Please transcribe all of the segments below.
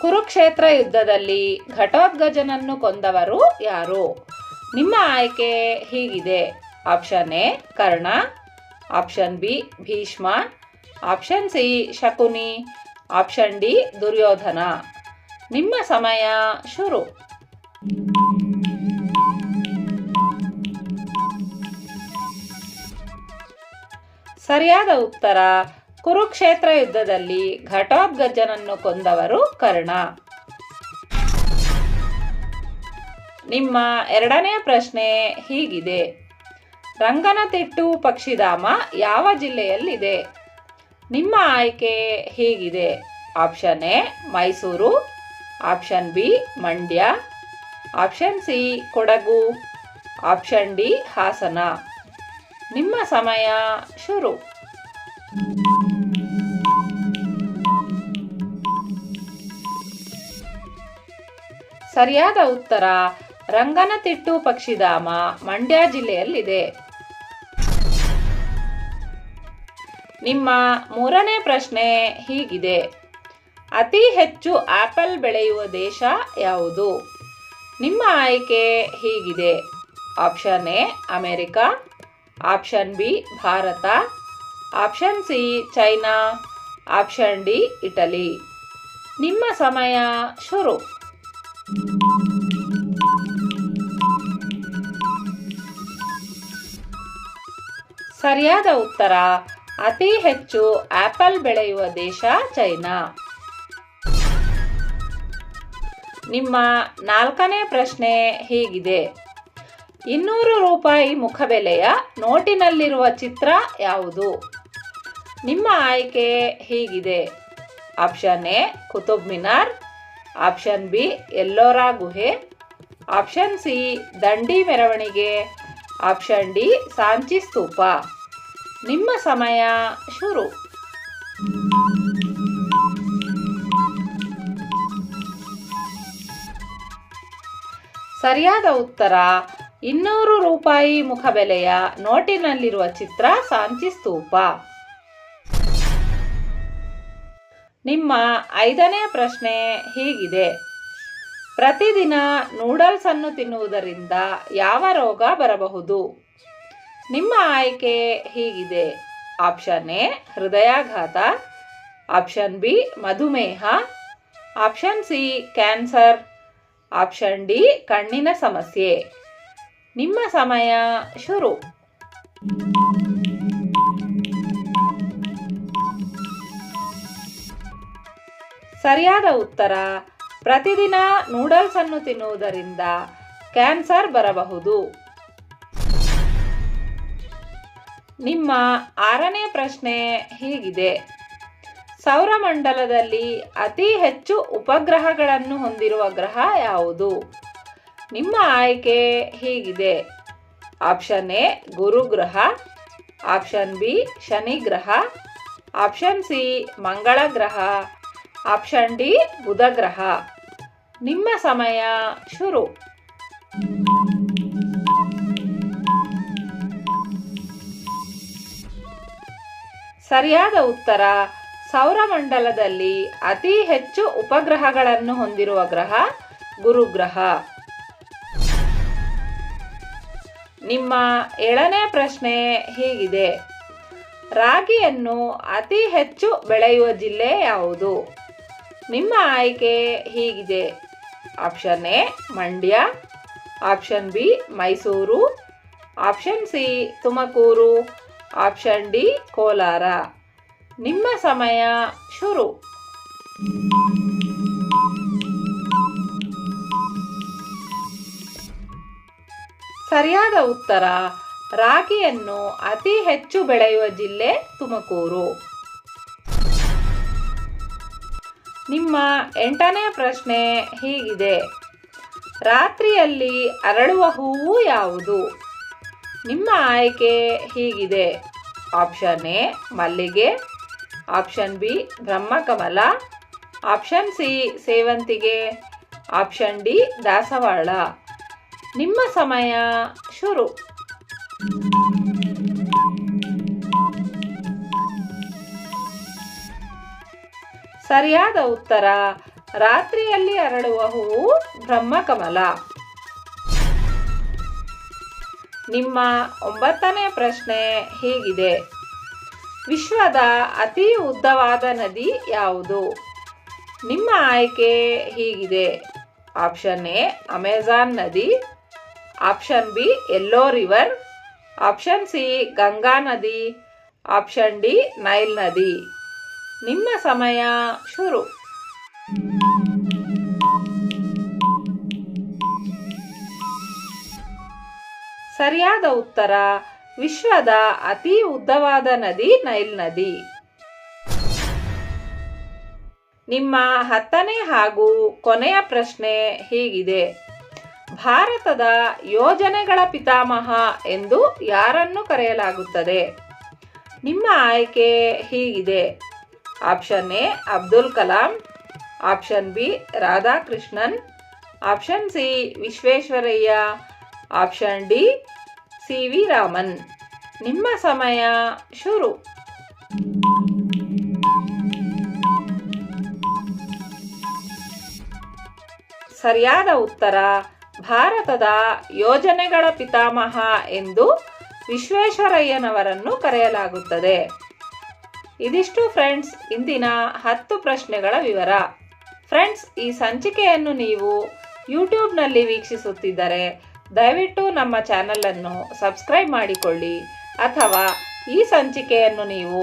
ಕುರುಕ್ಷೇತ್ರ ಯುದ್ಧದಲ್ಲಿ ಘಟೋದ್ಗಜನನ್ನು ಕೊಂದವರು ಯಾರು? ನಿಮ್ಮ ಆಯ್ಕೆ ಹೀಗಿದೆ. Option A, Karna. Option B, Bhishma. Option C, Shakuni. Option D, Duryodhana. ನಿಮ್ಮ ಸಮಯ ಶುರು. ಸರಿಯಾದ ಉತ್ತರ ಕುರುಕ್ಷೇತ್ರ ಯುದ್ಧದಲ್ಲಿ ಘಟೋದ್ಗಜನನ್ನು ಕೊಂದವರು ಕರ್ಣ. ನಿಮ್ಮ ಎರಡನೇ ಪ್ರಶ್ನೆ ಹೀಗಿದೆ. ರಂಗನತಿಟ್ಟು ಪಕ್ಷಿಧಾಮ ಯಾವ ಜಿಲ್ಲೆಯಲ್ಲಿದೆ? ನಿಮ್ಮ ಆಯ್ಕೆ ಹೀಗಿದೆ. Option A, Mysuru. Option B, Mandya. Option C, Kodagu. Option D, Hassan. ನಿಮ್ಮ ಸಮಯ ಶುರು. ಸರಿಯಾದ ಉತ್ತರ, ರಂಗನತಿಟ್ಟು ಪಕ್ಷಿಧಾಮ ಮಂಡ್ಯ ಜಿಲ್ಲೆಯಲ್ಲಿದೆ. ನಿಮ್ಮ ಮೂರನೇ ಪ್ರಶ್ನೆ ಹೀಗಿದೆ. ಅತಿ ಹೆಚ್ಚು ಆಪಲ್ ಬೆಳೆಯುವ ದೇಶ ಯಾವುದು? ನಿಮ್ಮ ಆಯ್ಕೆ ಹೀಗಿದೆ. Option A, America. Option B, Bharat. Option C, China. Option D, Italy. ನಿಮ್ಮ ಸಮಯ ಶುರು. ಸರಿಯಾದ ಉತ್ತರ, ಅತಿ ಹೆಚ್ಚು ಆಪಲ್ ಬೆಳೆಯುವ ದೇಶ ಚೈನಾ. ನಿಮ್ಮ ನಾಲ್ಕನೇ ಪ್ರಶ್ನೆ ಹೀಗಿದೆ. ಇನ್ನೂರು ರೂಪಾಯಿ ಮುಖಬೆಲೆಯ ನೋಟಿನಲ್ಲಿರುವ ಚಿತ್ರ ಯಾವುದು? ನಿಮ್ಮ ಆಯ್ಕೆ ಹೀಗಿದೆ. Option A, Qutub Minar. Option B, Ellora ಗುಹೆ. ಆಪ್ಷನ್ ಸಿ, ದಂಡಿ ಮೆರವಣಿಗೆ. Option D, Sanchi Stupa. ನಿಮ್ಮ ಸಮಯ ಶುರು. ಸರಿಯಾದ ಉತ್ತರ, ಇನ್ನೂರು ರೂಪಾಯಿ ಮುಖಬೆಲೆಯ ನೋಟಿನಲ್ಲಿರುವ ಚಿತ್ರ ಸಾಂಚಿ ಸ್ತೂಪ. ನಿಮ್ಮ ಐದನೇ ಪ್ರಶ್ನೆ ಹೀಗಿದೆ. ಪ್ರತಿದಿನ ನೂಡಲ್ಸ್ ಅನ್ನು ತಿನ್ನುವುದರಿಂದ ಯಾವ ರೋಗ ಬರಬಹುದು? ನಿಮ್ಮ ಆಯ್ಕೆ ಹೀಗಿದೆ. ಆಪ್ಷನ್ ಎ, ಹೃದಯಾಘಾತ. ಆಪ್ಷನ್ ಬಿ, ಮಧುಮೇಹ. Option C, cancer. Option D, ಕಣ್ಣಿನ ಸಮಸ್ಯೆ. ನಿಮ್ಮ ಸಮಯ ಶುರು. ಸರಿಯಾದ ಉತ್ತರ. ಪ್ರತಿದಿನ ನೂಡಲ್ಸ್ ಅನ್ನು ತಿನ್ನುವುದರಿಂದ ಕ್ಯಾನ್ಸರ್ ಬರಬಹುದು. ನಿಮ್ಮ ಆರನೇ ಪ್ರಶ್ನೆ ಹೀಗಿದೆ. ಸೌರಮಂಡಲದಲ್ಲಿ ಅತಿ ಹೆಚ್ಚು ಉಪಗ್ರಹಗಳನ್ನು ಹೊಂದಿರುವ ಗ್ರಹ ಯಾವುದು? ನಿಮ್ಮ ಆಯ್ಕೆ ಹೀಗಿದೆ. ಆಪ್ಷನ್ ಎ, ಗುರುಗ್ರಹ. ಆಪ್ಷನ್ ಬಿ ಶನಿ ಗ್ರಹ ಆಪ್ಷನ್ ಸಿ ಮಂಗಳ ಗ್ರಹ ಆಪ್ಷನ್ ಡಿ, ಬುಧಗ್ರಹ. ನಿಮ್ಮ ಸಮಯ ಶುರು. ಸರಿಯಾದ ಉತ್ತರ, ಸೌರಮಂಡಲದಲ್ಲಿ ಅತಿ ಹೆಚ್ಚು ಉಪಗ್ರಹಗಳನ್ನು ಹೊಂದಿರುವ ಗ್ರಹ ಗುರುಗ್ರಹ. ನಿಮ್ಮ ಏಳನೇ ಪ್ರಶ್ನೆ ಹೀಗಿದೆ. ರಾಗಿಯನ್ನು ಅತಿ ಹೆಚ್ಚು ಬೆಳೆಯುವ ಜಿಲ್ಲೆ ಯಾವುದು? ನಿಮ್ಮ ಆಯ್ಕೆ ಹೀಗಿದೆ. Option A, Mandya. Option B, Mysuru. Option C, Tumakuru. Option D, Kolar. ನಿಮ್ಮ ಸಮಯ ಶುರು. ಸರಿಯಾದ ಉತ್ತರ, ರಾಗಿಯನ್ನು ಅತಿ ಹೆಚ್ಚು ಬೆಳೆಯುವ ಜಿಲ್ಲೆ ತುಮಕೂರು. ನಿಮ್ಮ ಎಂಟನೇ ಪ್ರಶ್ನೆ ಹೀಗಿದೆ. ರಾತ್ರಿಯಲ್ಲಿ ಅರಳುವ ಹೂವು ಯಾವುದು? ನಿಮ್ಮ ಆಯ್ಕೆ ಹೀಗಿದೆ. ಆಪ್ಷನ್ ಎ, ಮಲ್ಲಿಗೆ. ಆಪ್ಷನ್ ಬಿ, ಬ್ರಹ್ಮಕಮಲ. ಆಪ್ಷನ್ ಸಿ, ಸೇವಂತಿಗೆ. ಆಪ್ಷನ್ ಡಿ, ದಾಸವಾಳ. ನಿಮ್ಮ ಸಮಯ ಶುರು. ಸರಿಯಾದ ಉತ್ತರ. ರಾತ್ರಿಯಲ್ಲಿ ಅರಳುವ ಹೂವು ಬ್ರಹ್ಮಕಮಲ. ನಿಮ್ಮ ಒಂಬತ್ತನೇ ಪ್ರಶ್ನೆ ಹೀಗಿದೆ. ವಿಶ್ವದ ಅತಿ ಉದ್ದವಾದ ನದಿ ಯಾವುದು? ನಿಮ್ಮ ಆಯ್ಕೆ ಹೀಗಿದೆ. ಆಪ್ಷನ್ ಎ, ಅಮೆಜಾನ್ ನದಿ. Option B, Yellow River. Option C, Ganga ನದಿ. ಆಪ್ಷನ್ ಡಿ, ನೈಲ್ ನದಿ. ನಿಮ್ಮ ಸಮಯ ಶುರು. ಸರಿಯಾದ ಉತ್ತರ, ವಿಶ್ವದ ಅತಿ ಉದ್ದವಾದ ನದಿ ನೈಲ್ ನದಿ. ನಿಮ್ಮ ಹತ್ತನೇ ಹಾಗೂ ಕೊನೆಯ ಪ್ರಶ್ನೆ ಹೀಗಿದೆ. ಭಾರತದ ಯೋಜನೆಗಳ ಪಿತಾಮಹ ಎಂದು ಯಾರನ್ನು ಕರೆಯಲಾಗುತ್ತದೆ? ನಿಮ್ಮ ಆಯ್ಕೆ ಹೀಗಿದೆ. Option A Abdul Kalam option B Radhakrishnan option C Visvesvaraya option D C V Raman ನಿಮ್ಮ ಸಮಯ ಶುರು. ಸರಿಯಾದ ಉತ್ತರ, ಭಾರತದ ಯೋಜನೆಗಳ ಪಿತಾಮಹ ಎಂದು ವಿಶ್ವೇಶ್ವರಯ್ಯನವರನ್ನು ಕರೆಯಲಾಗುತ್ತದೆ. ಇದಿಷ್ಟು ಫ್ರೆಂಡ್ಸ್, ಇಂದಿನ ಹತ್ತು ಪ್ರಶ್ನೆಗಳ ವಿವರ. ಫ್ರೆಂಡ್ಸ್, ಈ ಸಂಚಿಕೆಯನ್ನು ನೀವು ಯೂಟ್ಯೂಬ್ನಲ್ಲಿ ವೀಕ್ಷಿಸುತ್ತಿದ್ದರೆ ದಯವಿಟ್ಟು ನಮ್ಮ ಚಾನಲನ್ನು ಸಬ್ಸ್ಕ್ರೈಬ್ ಮಾಡಿಕೊಳ್ಳಿ. ಅಥವಾ ಈ ಸಂಚಿಕೆಯನ್ನು ನೀವು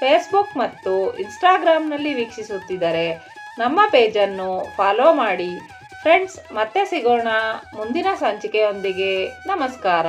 ಫೇಸ್ಬುಕ್ ಮತ್ತು ಇನ್ಸ್ಟಾಗ್ರಾಮ್ನಲ್ಲಿ ವೀಕ್ಷಿಸುತ್ತಿದ್ದರೆ ನಮ್ಮ ಪೇಜನ್ನು ಫಾಲೋ ಮಾಡಿ. ಫ್ರೆಂಡ್ಸ್, ಮತ್ತೆ ಸಿಗೋಣ ಮುಂದಿನ ಸಂಚಿಕೆಯೊಂದಿಗೆ. ನಮಸ್ಕಾರ.